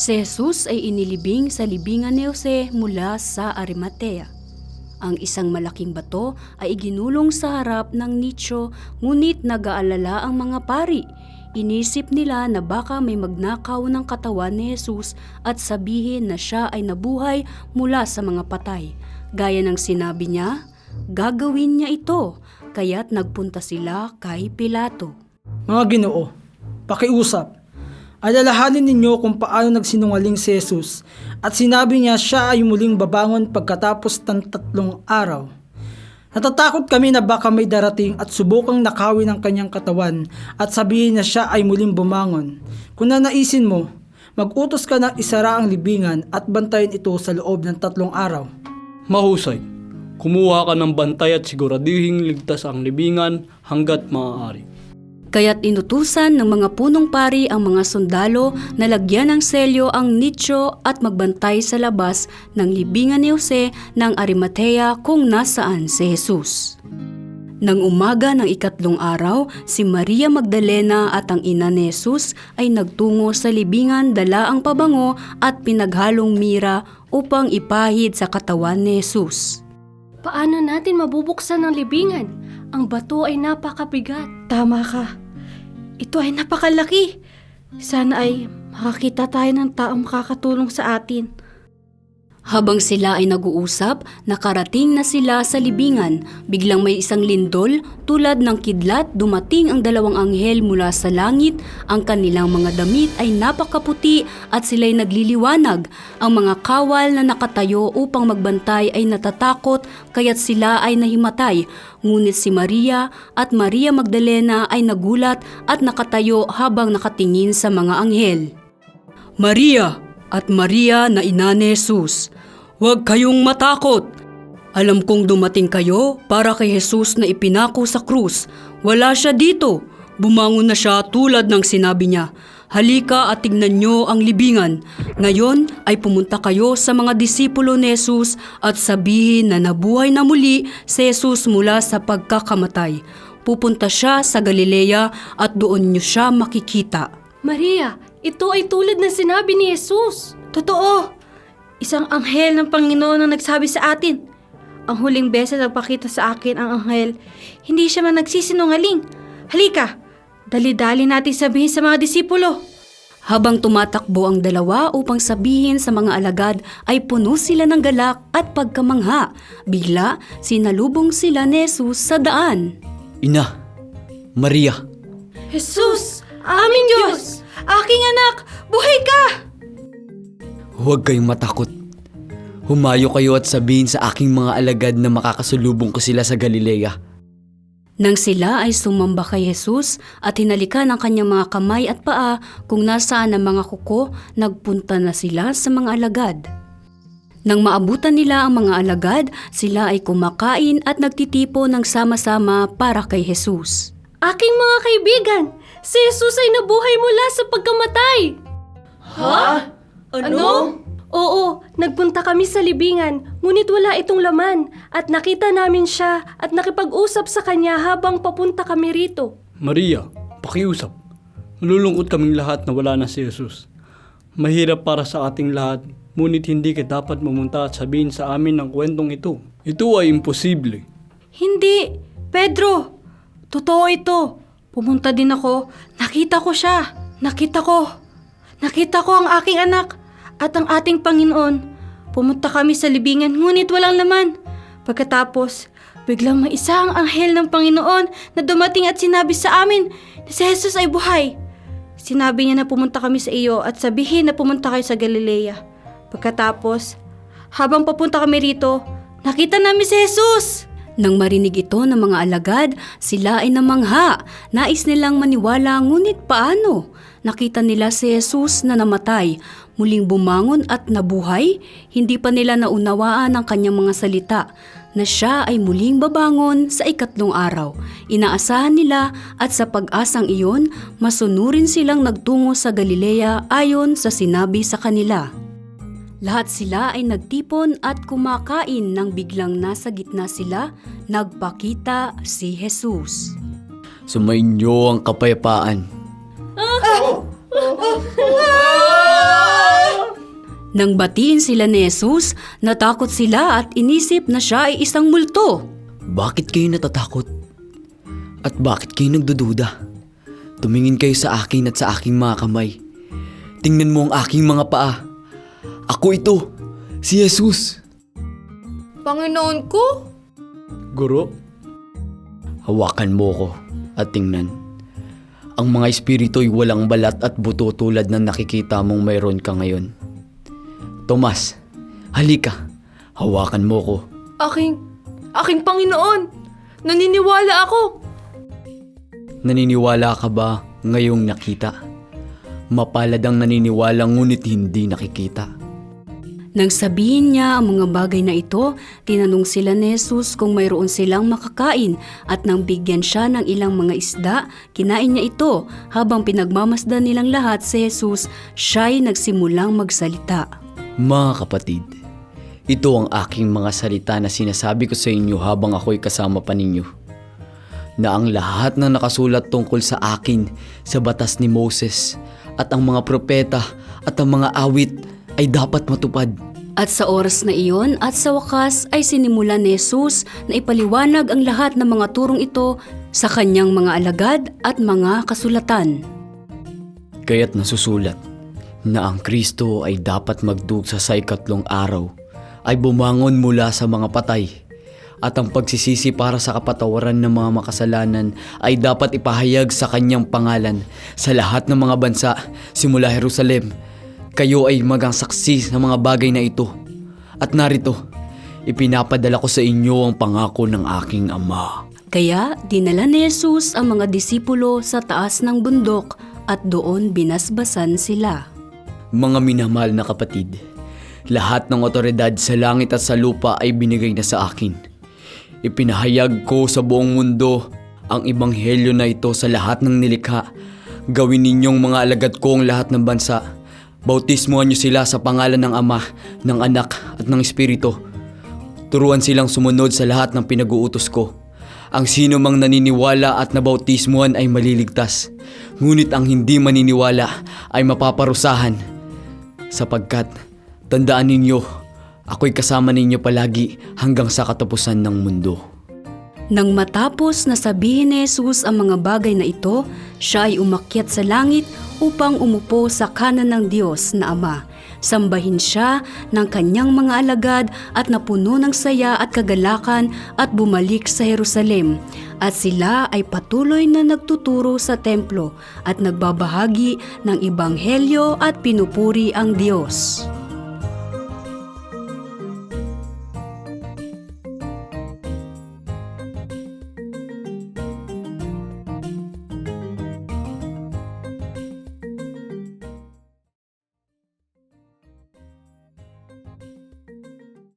Si Jesus ay inilibing sa libingan ni Jose mula sa Arimatea. Ang isang malaking bato ay iginulong sa harap ng nicho ngunit nag-aalala ang mga pari. Inisip nila na baka may magnakaw ng katawan ni Jesus at sabihin na siya ay nabuhay mula sa mga patay. Gaya ng sinabi niya, gagawin niya ito, kaya't nagpunta sila kay Pilato. Mga ginoo, pakiusap. Alalahanin ninyo kung paano nagsinungaling si Jesus at sinabi niya siya ay muling babangon pagkatapos ng tatlong araw. Natatakot kami na baka may darating at subukang nakawin ang kanyang katawan at sabihin na siya ay muling bumangon. Kung nanaisin mo, mag-utos ka na isara ang libingan at bantayan ito sa loob ng tatlong araw. Mahusay. Kumuha ka ng bantay at siguradihing ligtas ang libingan hanggat maaari. Kaya't inutusan ng mga punong pari ang mga sundalo na lagyan ng selyo ang nicho at magbantay sa labas ng libingan ni Jose ng Arimatea kung nasaan si Jesus. Nang umaga ng ikatlong araw, si Maria Magdalena at ang ina ni Jesus ay nagtungo sa libingan dala ang pabango at pinaghalong mira upang ipahid sa katawan ni Jesus. Paano natin mabubuksan ang libingan? Ang bato ay napakabigat. Tama ka. Ito ay napakalaki. Sana ay makakita tayo ng taong makakatulong sa atin. Habang sila ay nag-uusap, nakarating na sila sa libingan. Biglang may isang lindol, tulad ng kidlat, dumating ang dalawang anghel mula sa langit. Ang kanilang mga damit ay napakaputi at sila'y nagliliwanag. Ang mga kawal na nakatayo upang magbantay ay natatakot kaya't sila ay nahimatay. Ngunit si Maria at Maria Magdalena ay nagulat at nakatayo habang nakatingin sa mga anghel. Maria at Maria na ina ni Jesus, huwag kayong matakot. Alam kong dumating kayo para kay Jesus na ipinako sa krus. Wala siya dito. Bumangon na siya tulad ng sinabi niya. Halika at tignan niyo ang libingan. Ngayon ay pumunta kayo sa mga disipulo ni Jesus at sabihin na nabuhay na muli si Jesus mula sa pagkakamatay. Pupunta siya sa Galilea at doon niyo siya makikita. Maria, ito ay tulad ng sinabi ni Jesus. Totoo! Isang anghel ng Panginoon ang nagsabi sa atin. Ang huling beses nagpakita sa akin ang anghel, hindi siya man nagsisinungaling. Halika, dali-dali natin sabihin sa mga disipulo. Habang tumatakbo ang dalawa upang sabihin sa mga alagad ay puno sila ng galak at pagkamangha. Bigla, sinalubong sila ni Jesus sa daan. Ina, Maria, Jesus! Aming Diyos! Aking anak! Buhay ka! Huwag kayong matakot. Humayo kayo at sabihin sa aking mga alagad na makakasulubong ko sila sa Galilea. Nang sila ay sumamba kay Jesus at hinalikan ang kanyang mga kamay at paa kung nasaan ang mga kuko, nagpunta na sila sa mga alagad. Nang maabutan nila ang mga alagad, sila ay kumakain at nagtitipo ng sama-sama para kay Jesus. Aking mga kaibigan, si Jesus ay nabuhay mula sa pagkamatay. Ano? Oo, nagpunta kami sa libingan, ngunit wala itong laman at nakita namin siya at nakipag-usap sa kanya habang papunta kami rito. Maria, pakiusap. Nalulungkot kaming lahat na wala na si Jesus. Mahirap para sa ating lahat, ngunit hindi ka dapat mamunta at sabihin sa amin ang kwentong ito. Ito ay imposible. Hindi! Pedro! Totoo ito. Pumunta din ako. Nakita ko siya. Nakita ko. Nakita ko ang aking anak at ang ating Panginoon. Pumunta kami sa libingan ngunit walang laman. Pagkatapos, biglang may isang anghel ng Panginoon na dumating at sinabi sa amin na si Jesus ay buhay. Sinabi niya na pumunta kami sa iyo at sabihin na pumunta kayo sa Galilea. Pagkatapos, habang papunta kami rito, nakita namin si Jesus! Nang marinig ito ng mga alagad, sila ay namangha. Nais nilang maniwala ngunit paano? Nakita nila si Jesus na namatay, muling bumangon at nabuhay. Hindi pa nila naunawaan ang kanyang mga salita na siya ay muling babangon sa ikatlong araw. Inaasahan nila at sa pag-asang iyon, masunurin silang nagtungo sa Galilea ayon sa sinabi sa kanila. Lahat sila ay nagtipon at kumakain nang biglang nasa gitna sila, nagpakita si Jesus. Sumainyo ang kapayapaan. Nang batiin sila ni Jesus, natakot sila at inisip na siya ay isang multo. Bakit kayo natatakot? At bakit kayo nagdududa? Tumingin kayo sa akin at sa aking mga kamay. Tingnan mo ang aking mga paa. Ako ito, si Jesus. Panginoon ko? Guro, Hawakan mo ko at tingnan. Ang mga espiritu'y walang balat at buto tulad ng nakikita mong mayroon ka ngayon. Tomas, halika. Hawakan mo ko. Aking, aking Panginoon! Naniniwala ako! Naniniwala ka ba ngayong nakita? Mapalad ang naniniwala ngunit hindi nakikita. Nang sabihin niya ang mga bagay na ito, tinanong sila ni Jesus kung mayroon silang makakain at nang bigyan siya ng ilang mga isda, kinain niya ito. Habang pinagmamasdan nilang lahat si Jesus, siya'y nagsimulang magsalita. Mga kapatid, ito ang aking mga salita na sinasabi ko sa inyo habang ako'y kasama pa ninyo. Na ang lahat na nakasulat tungkol sa akin sa batas ni Moses at ang mga propeta at ang mga awit ay dapat matupad. At sa oras na iyon at sa wakas ay sinimula ni Jesus na ipaliwanag ang lahat ng mga turong ito sa kanyang mga alagad at mga kasulatan. Kaya't nasusulat na ang Kristo ay dapat magdugsa sa ikatlong araw ay bumangon mula sa mga patay at ang pagsisisi para sa kapatawaran ng mga makasalanan ay dapat ipahayag sa kanyang pangalan sa lahat ng mga bansa simula Jerusalem. Kayo ay magang saksi sa mga bagay na ito. At narito, ipinapadala ko sa inyo ang pangako ng aking ama. Kaya dinala ni Jesus ang mga disipulo sa taas ng bundok at doon binasbasan sila. Mga minamahal na kapatid, lahat ng otoridad sa langit at sa lupa ay binigay na sa akin. Ipinahayag ko sa buong mundo ang ibanghelyo na ito sa lahat ng nilikha. Gawin ninyong mga alagad ko ang lahat ng bansa. Bautismuhan niyo sila sa pangalan ng Ama, ng Anak at ng Espiritu. Turuan silang sumunod sa lahat ng pinag-uutos ko. Ang sino mang naniniwala at nabautismuhan ay maliligtas. Ngunit ang hindi maniniwala ay mapaparusahan. Sapagkat, tandaan ninyo, ako'y kasama ninyo palagi hanggang sa katapusan ng mundo. Nang matapos na sabihin ni Jesus ang mga bagay na ito, siya ay umakyat sa langit upang umupo sa kanan ng Diyos na Ama. Sambahin siya ng kanyang mga alagad at napuno ng saya at kagalakan at bumalik sa Jerusalem. At sila ay patuloy na nagtuturo sa templo at nagbabahagi ng ibanghelyo at pinupuri ang Diyos.